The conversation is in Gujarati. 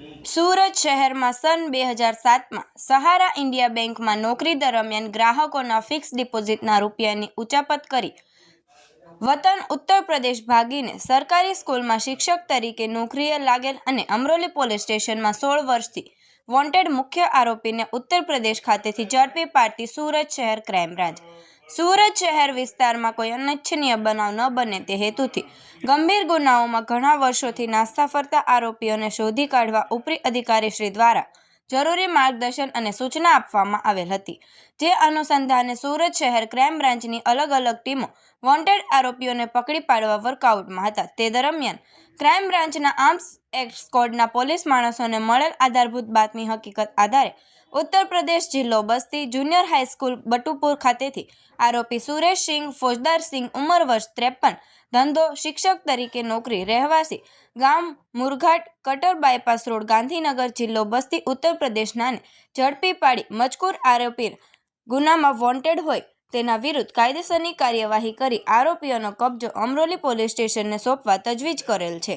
સુરત શહેરમાં સન બે હજાર સાતમાં સહારા ઇન્ડિયા બેંકમાં નોકરી દરમિયાન ગ્રાહકોના ફિક્સ ડિપોઝિટના રૂપિયાની ઉચાપત કરી. વતન ઉત્તર પ્રદેશ ભાગીને સરકારી સ્કૂલમાં શિક્ષક તરીકે નોકરીએ લાગેલ અને અમરોલી પોલીસ સ્ટેશનમાં સોળ વર્ષથી વોન્ટેડ મુખ્ય આરોપીને ઉત્તર પ્રદેશ ખાતેથી ઝડપી પાડતી સુરત શહેર ક્રાઇમ બ્રાન્ચ. સુરત શહેર વિસ્તારમાં કોઈ અનિચ્છનીય બનાવ ન બને તે હેતુથી ગંભીર ગુનાઓમાં ઘણા વર્ષોથી નાસ્તા ફરતા આરોપીઓને શોધી કાઢવા ઉપરી અધિકારીશ્રી દ્વારા જરૂરી માર્ગદર્શન અને સૂચના આપવામાં આવેલ હતી. જે અનુસંધાને સુરત શહેર ક્રાઇમ બ્રાન્ચની અલગ અલગ ટીમો વોન્ટેડ આરોપીઓને પકડી પાડવા વર્કઆઉટમાં હતા. તે દરમિયાન ક્રાઇમ બ્રાન્ચના આર્મ્સ એક્ટ સ્કોડના પોલીસ માણસોને મળેલ આધારભૂત બાતમી હકીકત આધારે ઉત્તર પ્રદેશ જિલ્લો બસ્તી જુનિયર હાઈસ્કૂલ બટુપુર ખાતેથી આરોપી સુરેશ સિંહ, ફોજદાર સિંહ, ઉંમર વર્ષ ત્રેપન, ધંધો શિક્ષક તરીકે નોકરી, રહેવાસી, ગામ Murghat, cutter bypass road, Gandhinagar જિલ્લો બસ્તી, ઉત્તર પ્રદેશનાને ઝડપી પાડી મજકૂર આરોપી ગુનામાં વોન્ટેડ હોય તેના વિરુદ્ધ કાયદેસરની કાર્યવાહી કરી આરોપીઓનો કબજો અમરોલી પોલીસ સ્ટેશનને સોંપવા તજવીજ કરેલ છે.